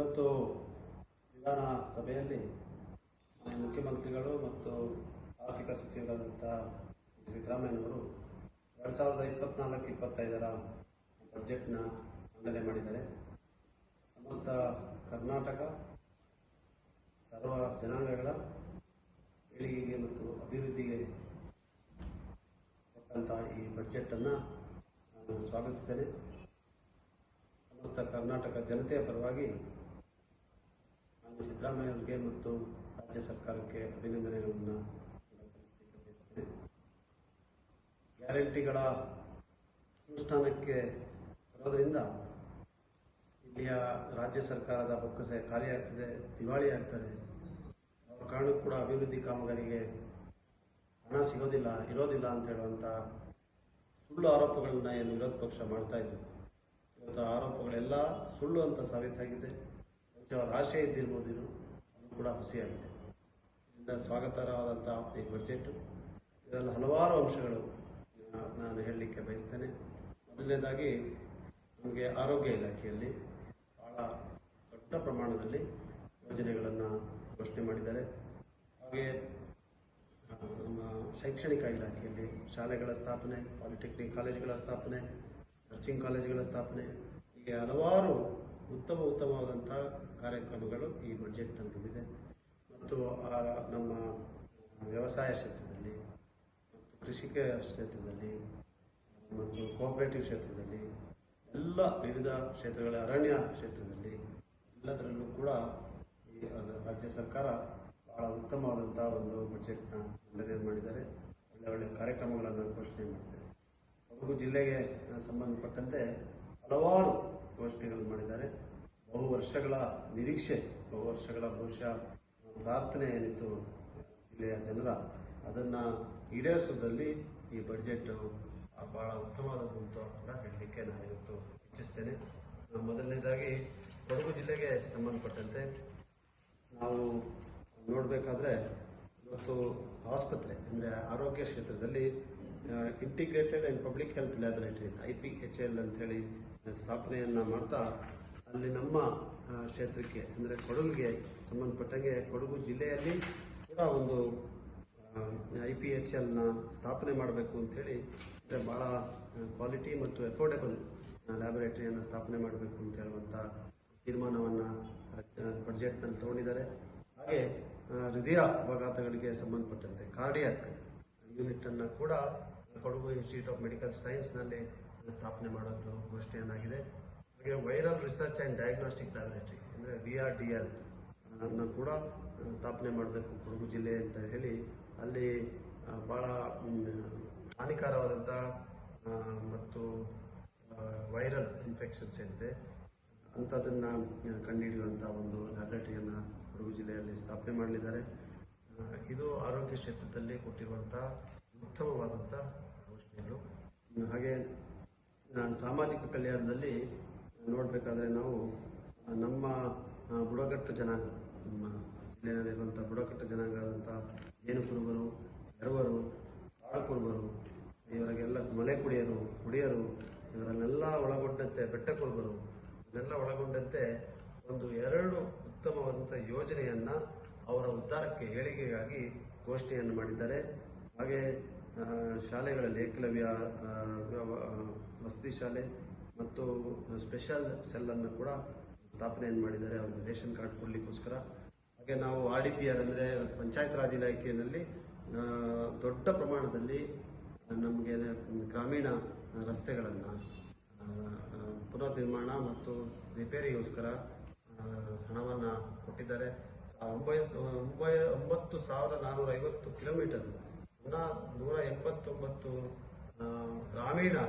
ಇವತ್ತು ವಿಧಾನಸಭೆಯಲ್ಲಿ ಮಾನ್ಯ ಮುಖ್ಯಮಂತ್ರಿಗಳು ಮತ್ತು ಆರ್ಥಿಕ ಸಚಿವರಾದಂಥ ಸಿದ್ದರಾಮಯ್ಯನವರು ಎರಡು ಸಾವಿರದ ಇಪ್ಪತ್ನಾಲ್ಕು ಇಪ್ಪತ್ತೈದರ ಬಜೆಟ್ನ ಮಂಡನೆ ಮಾಡಿದ್ದಾರೆ. ಸಮಸ್ತ ಕರ್ನಾಟಕ, ಸರ್ವ ಜನಾಂಗಗಳ ಏಳಿಗೆಗೆ ಮತ್ತು ಅಭಿವೃದ್ಧಿಗೆ ಕೊಟ್ಟಂಥ ಈ ಬಜೆಟನ್ನು ನಾನು ಸ್ವಾಗತಿಸ್ತೇನೆ. ಸಮಸ್ತ ಕರ್ನಾಟಕ ಜನತೆಯ ಪರವಾಗಿ ಸಿದ್ದರಾಮಯ್ಯ ಅವರಿಗೆ ಮತ್ತು ರಾಜ್ಯ ಸರ್ಕಾರಕ್ಕೆ ಅಭಿನಂದನೆಗಳನ್ನು ಗ್ಯಾರಂಟಿಗಳ ಅನುಷ್ಠಾನಕ್ಕೆ ಬರೋದರಿಂದ ಇಲ್ಲಿಯ ರಾಜ್ಯ ಸರ್ಕಾರದ ಬೊಕ್ಕಸೆ ಖಾಲಿ ಆಗ್ತದೆ ದಿವಾಳಿ ಆಗ್ತದೆ. ಅವರ ಕಾರಣಕ್ಕೂ ಕೂಡ ಅಭಿವೃದ್ಧಿ ಕಾಮಗಾರಿಗೆ ಹಣ ಸಿಗೋದಿಲ್ಲ, ಇರೋದಿಲ್ಲ ಅಂತ ಹೇಳುವಂಥ ಸುಳ್ಳು ಆರೋಪಗಳನ್ನ ಏನು ವಿರೋಧ ಪಕ್ಷ ಮಾಡ್ತಾ ಇದ್ರು. ಇವತ್ತು ಆರೋಪಗಳೆಲ್ಲ ಸುಳ್ಳು ಅಂತ ಸಾಬೀತಾಗಿದೆ. ಆಶಯ ಇದ್ದಿರ್ಬೋದು ಇದು. ಅದು ಕೂಡ ಹುಸಿಯಾಗಿದೆ. ಇದರಿಂದ ಸ್ವಾಗತಾರ್ಹವಾದಂಥ ಈ ಬಜೆಟ್ ಇದರಲ್ಲಿ ಹಲವಾರು ಅಂಶಗಳು ನಾನು ಹೇಳಲಿಕ್ಕೆ ಬಯಸ್ತೇನೆ. ಮೊದಲನೇದಾಗಿ, ನಮಗೆ ಆರೋಗ್ಯ ಇಲಾಖೆಯಲ್ಲಿ ಬಹಳ ದೊಡ್ಡ ಪ್ರಮಾಣದಲ್ಲಿ ಯೋಜನೆಗಳನ್ನು ಘೋಷಣೆ ಮಾಡಿದ್ದಾರೆ. ಹಾಗೆ ನಮ್ಮ ಶೈಕ್ಷಣಿಕ ಇಲಾಖೆಯಲ್ಲಿ ಶಾಲೆಗಳ ಸ್ಥಾಪನೆ, ಪಾಲಿಟೆಕ್ನಿಕ್ ಕಾಲೇಜುಗಳ ಸ್ಥಾಪನೆ, ನರ್ಸಿಂಗ್ ಕಾಲೇಜುಗಳ ಸ್ಥಾಪನೆ, ಹೀಗೆ ಹಲವಾರು ಉತ್ತಮ ಉತ್ತಮವಾದಂಥ ಕಾರ್ಯಕ್ರಮಗಳು ಈ ಬಜೆಟ್ನಲ್ಲಿ ಬಂದಿದೆ ಮತ್ತು ನಮ್ಮ ವ್ಯವಸಾಯ ಕ್ಷೇತ್ರದಲ್ಲಿ, ಮತ್ತು ಕೃಷಿಕ ಕ್ಷೇತ್ರದಲ್ಲಿ, ಮತ್ತು ಕೋಆಪರೇಟಿವ್ ಕ್ಷೇತ್ರದಲ್ಲಿ, ಎಲ್ಲ ವಿವಿಧ ಕ್ಷೇತ್ರಗಳ ಅರಣ್ಯ ಕ್ಷೇತ್ರದಲ್ಲಿ, ಎಲ್ಲದರಲ್ಲೂ ಕೂಡ ಈ ರಾಜ್ಯ ಸರ್ಕಾರ ಬಹಳ ಉತ್ತಮವಾದಂಥ ಒಂದು ಬಜೆಟ್ನ ಮಂಡನೆ ಮಾಡಿದ್ದಾರೆ. ಒಳ್ಳೆ ಒಳ್ಳೆ ಕಾರ್ಯಕ್ರಮಗಳನ್ನು ಘೋಷಣೆ ಮಾಡಿದ್ದಾರೆ. ಕೊಡಗು ಜಿಲ್ಲೆಗೆ ಸಂಬಂಧಪಟ್ಟಂತೆ ಹಲವಾರು ಘೋಷಣೆಗಳು ಮಾಡಿದ್ದಾರೆ. ಬಹು ವರ್ಷಗಳ ನಿರೀಕ್ಷೆ, ಬಹು ವರ್ಷಗಳ ಬಹುಶಃ ಪ್ರಾರ್ಥನೆ ಏನಿತ್ತು ಜಿಲ್ಲೆಯ ಜನರ, ಅದನ್ನು ಈಡೇರಿಸೋದ್ರಲ್ಲಿ ಈ ಬಜೆಟ್ ಬಹಳ ಉತ್ತಮವಾದದ್ದು ಅಂತ ಕೂಡ ಹೇಳಲಿಕ್ಕೆ ನಾನು ಇವತ್ತು ಇಚ್ಛಿಸ್ತೇನೆ. ಮೊದಲನೇದಾಗಿ ಕೊಡಗು ಜಿಲ್ಲೆಗೆ ಸಂಬಂಧಪಟ್ಟಂತೆ ನಾವು ನೋಡಬೇಕಾದ್ರೆ ಇವತ್ತು ಆಸ್ಪತ್ರೆ, ಅಂದರೆ ಆರೋಗ್ಯ ಕ್ಷೇತ್ರದಲ್ಲಿ integrated and public health laboratory I P H L ಅಂಥೇಳಿ ಸ್ಥಾಪನೆಯನ್ನು ಮಾಡ್ತಾ ಅಲ್ಲಿ ನಮ್ಮ ಕ್ಷೇತ್ರಕ್ಕೆ ಅಂದರೆ ಕೊಡಗಿಗೆ ಸಂಬಂಧಪಟ್ಟಂಗೆ ಕೊಡಗು ಜಿಲ್ಲೆಯಲ್ಲಿ ಕೂಡ ಒಂದು ಐ ಪಿ ಎಚ್ ಎಲ್ನ ಸ್ಥಾಪನೆ ಮಾಡಬೇಕು ಅಂಥೇಳಿ ಅಂದರೆ ಭಾಳ ಕ್ವಾಲಿಟಿ ಮತ್ತು ಎಫೋರ್ಡೆಬಲ್ ಲ್ಯಾಬೊರೇಟರಿಯನ್ನು ಸ್ಥಾಪನೆ ಮಾಡಬೇಕು ಅಂತ ಹೇಳುವಂಥ ತೀರ್ಮಾನವನ್ನು ಬಡ್ಜೆಟ್ನಲ್ಲಿ ತಗೊಂಡಿದ್ದಾರೆ. ಹಾಗೆ ಹೃದಯ ಅಪಘಾತಗಳಿಗೆ ಸಂಬಂಧಪಟ್ಟಂತೆ ಕಾರ್ಡಿಯಾಕ್ ಯೂನಿಟನ್ನು ಕೂಡ ಕೊಡಗು ಇನ್ಸ್ಟಿಟ್ಯೂಟ್ ಆಫ್ ಮೆಡಿಕಲ್ ಸೈನ್ಸ್ನಲ್ಲಿ ಸ್ಥಾಪನೆ ಮಾಡೋದು ಘೋಷಣೆಯನ್ನಾಗಿದೆ. ಹಾಗೆ viral research and diagnostic laboratory ಅಂದರೆ ವಿ ಆರ್ ಡಿ ಎಲ್ ಅನ್ನು ಕೂಡ ಸ್ಥಾಪನೆ ಮಾಡಬೇಕು ಕೊಡಗು ಜಿಲ್ಲೆ ಅಂತ ಹೇಳಿ. ಅಲ್ಲಿ ಬಹಳ ಹಾನಿಕಾರವಾದಂಥ ಮತ್ತು ವೈರಲ್ ಇನ್ಫೆಕ್ಷನ್ಸ್ ಏನಿದೆ, ಅಂಥದ್ದನ್ನು ಕಂಡುಹಿಡಿಯುವಂಥ ಒಂದು ಲ್ಯಾಬೊರೇಟರಿಯನ್ನು ಕೊಡಗು ಜಿಲ್ಲೆಯಲ್ಲಿ ಸ್ಥಾಪನೆ ಮಾಡಲಿದ್ದಾರೆ. ಇದು ಆರೋಗ್ಯ ಕ್ಷೇತ್ರದಲ್ಲಿ ಕೊಟ್ಟಿರುವಂತಹ ಉತ್ತಮವಾದಂತಹ ಹ್ಮ್, ಹಾಗೆ ಸಾಮಾಜಿಕ ಕಲ್ಯಾಣದಲ್ಲಿ ನೋಡಬೇಕಾದ್ರೆ ನಾವು ನಮ್ಮ ಬುಡಕಟ್ಟು ಜನಾಂಗ ನಮ್ಮ ಜಿಲ್ಲೆಯಲ್ಲಿರುವಂಥ ಬುಡಕಟ್ಟು ಜನಾಂಗ ಜೇನು ಕುರುಬರು ಎರವರು ಕಾಡು ಕುರುಬರು ಇವರಿಗೆಲ್ಲ ಮಲೆ ಕುಡಿಯರು ಕುಡಿಯರು ಇವರನ್ನೆಲ್ಲ ಒಳಗೊಂಡಂತೆ ಬೆಟ್ಟ ಕುರುಬರು ಇವನ್ನೆಲ್ಲ ಒಳಗೊಂಡಂತೆ ಒಂದು ಎರಡು ಉತ್ತಮವಾದಂಥ ಯೋಜನೆಯನ್ನ ಅವರ ಉದ್ಧಾರಕ್ಕೆ ಹೇಳಿಕೆಗಾಗಿ ಗೋಷ್ಠಿಯನ್ನು ಮಾಡಿದ್ದಾರೆ. ಹಾಗೆ ಶಾಲೆಗಳಲ್ಲಿ ಏಕಲವ್ಯ ವಸತಿ ಶಾಲೆ ಮತ್ತು ಸ್ಪೆಷಲ್ ಸೆಲ್ಲನ್ನು ಕೂಡ ಸ್ಥಾಪನೆಯನ್ನು ಮಾಡಿದ್ದಾರೆ. ಅವ್ರಿಗೆ ರೇಷನ್ ಕಾರ್ಡ್ ಕೊಡಲಿಕ್ಕೋಸ್ಕರ. ಹಾಗೆ ನಾವು ಆರ್ ಡಿ ಪಿ ಆರ್ ಅಂದರೆ ಪಂಚಾಯತ್ ರಾಜ್ ಇಲಾಖೆಯಲ್ಲಿ ದೊಡ್ಡ ಪ್ರಮಾಣದಲ್ಲಿ ನಮಗೆ ಗ್ರಾಮೀಣ ರಸ್ತೆಗಳನ್ನು ಪುನರ್ ನಿರ್ಮಾಣ ಮತ್ತು ರಿಪೇರಿಗೋಸ್ಕರ ಹಣವನ್ನು ಕೊಟ್ಟಿದ್ದಾರೆ. ಒಂಬೈತ್ತು ಒಂಬೈ ಒಂಬತ್ತು ಸಾವಿರದ ನಾನ್ನೂರ ಐವತ್ತು ಕಿಲೋಮೀಟರ್. ನೂರ ನೂರ ಎಂಬತ್ತೊಂಬತ್ತು ಗ್ರಾಮೀಣ